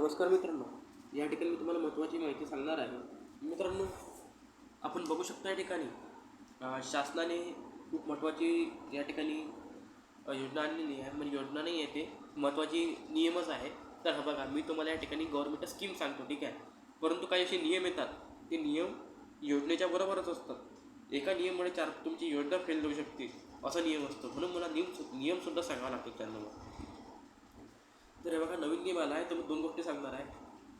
नमस्कार मित्रांनो. या ठिकाणी मी तुम्हाला महत्त्वाची माहिती सांगणार आहे. मित्रांनो आपण बघू शकता या ठिकाणी शासनाने खूप महत्त्वाची या ठिकाणी योजना आणलेली आहे. म्हणजे योजना नाही आहे ते महत्त्वाची नियमच आहे. तर हा बघा मी तुम्हाला या ठिकाणी गव्हर्मेंट स्कीम सांगतो ठीक आहे? परंतु काही असे नियम येतात. ते नियम योजनेच्या बरोबरच असतात. एका नियममुळे चार तुमची योजना फेल होऊ शकते. असा नियम असतो. म्हणून मला नियम नियमसुद्धा सांगावा लागतो त्यांना मग आहे तर मी दोन गोष्टी सांगणार आहे.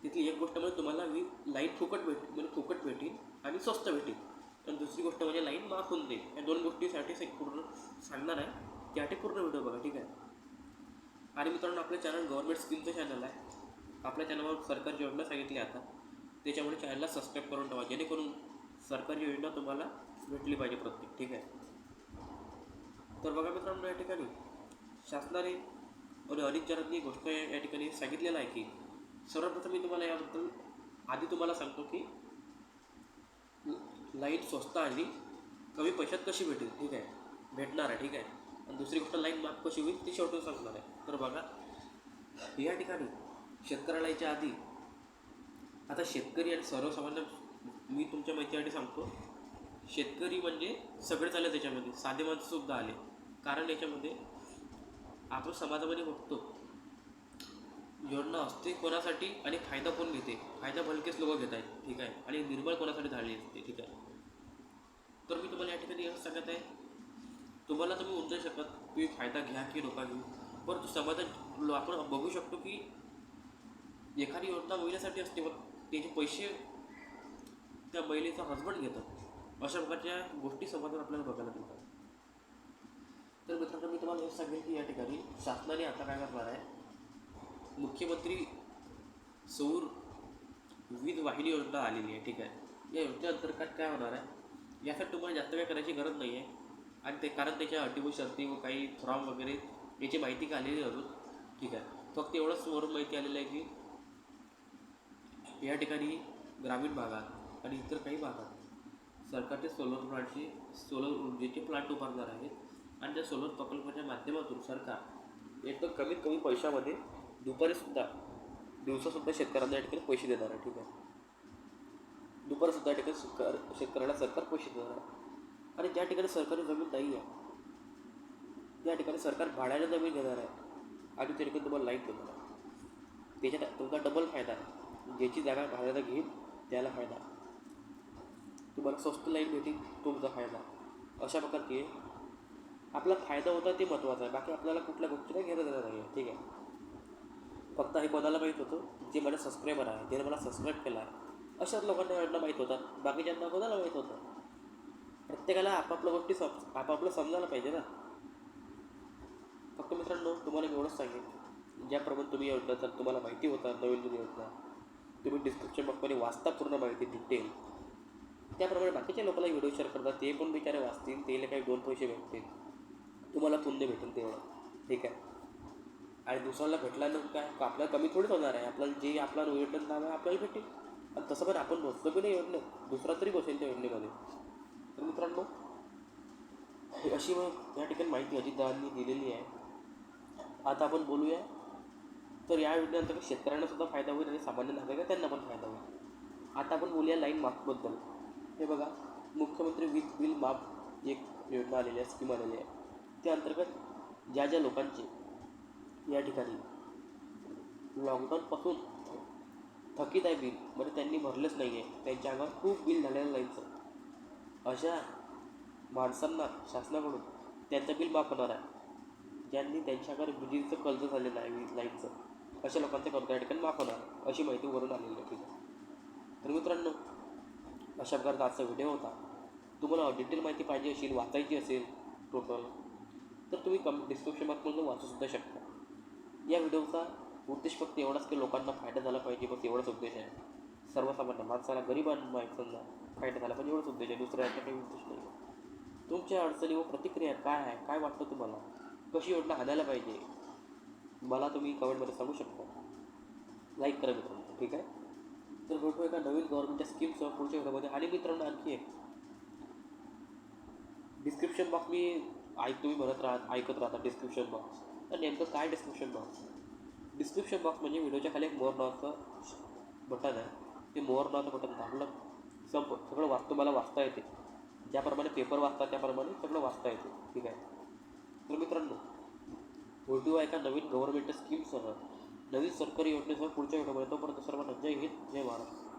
तिथली एक गोष्ट म्हणजे तुम्हाला वी लाइट फुकट भेट म्हणजे फुकट भेटेल आणि स्वस्त भेटेल आणि दुसरी गोष्ट म्हणजे लाईन माफ होऊन जाईल या दोन गोष्टीसाठी पूर्ण सांगणार आहे त्यासाठी पूर्ण व्हिडिओ बघा ठीक आहे? आणि मित्रांनो आपलं चॅनल गव्हर्नमेंट स्कीमचं चॅनल आहे. आपल्या चॅनलवर सरकारी योजना सांगितली आता. त्याच्यामुळे चॅनलला सबस्क्राईब करून ठेवा जेणेकरून सरकारी योजना तुम्हाला भेटली पाहिजे प्रत्येक ठीक आहे? तर बघा मित्रांनो या ठिकाणी शासनाने आणि अनेक जणांनी ही गोष्ट या ठिकाणी सांगितलेलं आहे की सर्वप्रथम मी तुम्हाला याबद्दल आधी तुम्हाला सांगतो की लाइट स्वस्त आणि कमी पैशात कशी भेटेल ठीक आहे? भेटणार आहे ठीक आहे? आणि दुसरी गोष्ट लाइट माफ कशी होईल ती शेवटून सांगणार आहे. तर बघा या ठिकाणी शेतकऱ्याला याच्या आधी आता शेतकरी आणि सर्वसामान्य मी तुमच्या माहितीसाठी सांगतो शेतकरी म्हणजे सगळे आले त्याच्यामध्ये साधे माणसंसुद्धा आले. कारण याच्यामध्ये आपण समाजामध्ये बघतो. योजना असते कोणासाठी आणि फायदा कोण घेते? फायदा भलकेच लोक घेत आहेत. ठीक आहे. आणि निर्बळ कोणासाठी झाली असते? ठीक आहे. तर मी तुम्हाला या ठिकाणी असं सांगत आहे. तुम्हाला तुम्ही उमजू नाही शकत तुम्ही फायदा घ्या की नका घेऊ. परंतु समाजात आपण बघू शकतो की एखादी योजना महिलेसाठी असते मग त्याचे पैसे त्या महिलेचा हजबंड घेतात. अशा प्रकारच्या गोष्टी समाजात आपल्याला बघायला मिळतात. तर मित्रांनो मी तुम्हाला हे सांगेन की या ठिकाणी शासनाने आता काय करणार आहे? मुख्यमंत्री सौर वीज वाहिनी योजना आलेली आहे ठीक आहे. या योजनेअंतर्गत काय होणार आहे? यासाठी तुम्हाला जास्त काय करायची गरज नाही आहे. आणि ते कारण त्याच्या अटी व शर्ती व काही फॉर्म वगैरे याची माहिती का आलेली अजून? ठीक आहे. फक्त एवढंच वरून माहिती आलेलं आहे की या ठिकाणी ग्रामीण भागात आणि इतर काही भागात सरकारचे सोलर प्लांटचे सोलर ऊर्जेचे प्लांट उभारणार आहेत. आणि त्या सोलर प्रकल्पाच्या माध्यमातून सरकार एकदम कमीत कमी पैशामध्ये दुपारीसुद्धा दिवसासुद्धा शेतकऱ्यांना या ठिकाणी पैसे देणार आहे ठीक आहे? दुपारसुद्धा या ठिकाणी सरकार शेतकऱ्याला सरकार पैसे देणार आहे. आणि ज्या ठिकाणी सरकारी जमीन नाही आहे. त्या ठिकाणी सरकार भाड्याने जमीन घेणार आहे. आणि त्या ठिकाणी तुम्हाला लाइट देणार आहे. त्याच्यात तुमचा डबल फायदा आहे. ज्याची जागा भाड्याला घेईल त्याला फायदा तुम्हाला स्वस्त लाइट भेटेल तुमचा फायदा अशा प्रकारचे आपला फायदा होता ते महत्त्वाचं आहे. बाकी आपल्याला कुठल्या गोष्टीला घेणं देणार नाही आहे ठीक आहे? फक्त हे कोणाला माहीत होतं? जे मला सबस्क्रायबर आहे ज्याने मला सबस्क्राईब केला आहे अशाच लोकांना योजना माहीत होतात बाकीच्यांना कोणाला माहीत होतं? प्रत्येकाला आपापल्या गोष्टी सम आपापलं समजायला पाहिजे ना. फक्त मित्रांनो तुम्हाला मी एवढंच सांगेन. ज्याप्रमाणे तुम्ही योजना तर तुम्हाला माहिती होता नवीन नवीन योजना तुम्ही डिस्क्रिप्शन बॉक्समध्ये वाचता पूर्ण माहिती डिटेल त्याप्रमाणे बाकीच्या लोकांना व्हिडिओ शेअर करतात ते पण बिचारे वाचतील तेला काही दोन पैसे भेटतील. तुम्हाला पुण्य भेटेल तेवढं ठीक आहे? आणि दुसऱ्याला भेटल्यानं काय? आपल्याला कमी थोडीच होणार आहे. आपल्याला जे आपला योजनेत नाव आहे आपल्याला भेटेल. आणि तसं पण आपण बसलो की नाही योजनेत? दुसरा तरी बसेल त्या योजनेमध्ये. तर मित्रांनो अशी मग या ठिकाणी माहिती अजितदारांनी दिलेली आहे. आता आपण बोलूया. तर या योजनेअंतर्गत शेतकऱ्यांना सुद्धा फायदा होईल आणि सामान्य नागरिक त्यांना पण फायदा होईल. आता आपण बोलूया लाईन माफबद्दल हे बघा मुख्यमंत्री वीज बिल माफ एक योजना आलेली आहे स्कीम आलेली आहे. त्या अंतर्गत ज्या ज्या लोकांचे या ठिकाणी लॉकडाऊनपासून थकीत आहे बिल म्हणजे त्यांनी भरलंच नाही आहे त्यांच्या अंगावर खूप बिल झालेलं नाहीचं अशा माणसांना शासनाकडून त्यांचं बिल माफ होणार आहे. ज्यांनी त्यांच्याकडे विजेचं कर्ज झालेलं आहे लाईटचं अशा लोकांचं कर्ज या ठिकाणी माफ होणार अशी माहिती वरून आलेली आहे ठीक आहे तर मित्रांनो अशा प्रकारचा आजचा व्हिडिओ होता. तुम्हाला डिटेल माहिती पाहिजे असेल वाचायची असेल टोटल तर तुम्ही कम डिस्क्रिप्शन बॉक्समधून वाचूसुद्धा शकता. या व्हिडिओचा उद्देश फक्त एवढाच की लोकांना फायदा झाला पाहिजे बस एवढाच उद्देश आहे. सर्वसामान्य माणसाला गरिबां माणसांना फायदा झाला पाहिजे एवढाच उद्देश आहे. दुसरा याचा काही उद्देश नाही. तुमच्या अडचणी व प्रतिक्रिया काय आहे? काय वाटतं तुम्हाला? कशी योजना आणायला पाहिजे? मला तुम्ही कमेंटमध्ये सांगू शकता. लाईक करा मित्रांनो ठीक आहे? तर भेटू एका नवीन गव्हर्नमेंटच्या स्कीमसह पुढच्या व्हिडिओमध्ये आणि मित्रांनो आणखी एक. डिस्क्रिप्शन बॉक्स मी ऐक तुम्ही म्हणत राहत ऐकत राहता डिस्क्रिप्शन बॉक्स तर नेमकं काय डिस्क्रिप्शन बॉक्स डिस्क्रिप्शन बॉक्स म्हणजे व्हिडिओच्या खाली एक मोर नावाचं बटन आहे. ते मोर नावाचं बटन दाबलं संप सगळं वाच तुम्हाला वाचता येते. ज्याप्रमाणे पेपर वाचता त्याप्रमाणे सगळं वाचता येते. ठीक आहे? तर मित्रांनो व्हिडिओ एका नवीन गव्हर्नमेंट स्कीमसह नवीन सरकारी योजनेसह पुढच्या व्हिडिओमध्ये तोपर्यंत सर्वांना जय हिंद जय महाराष्ट्र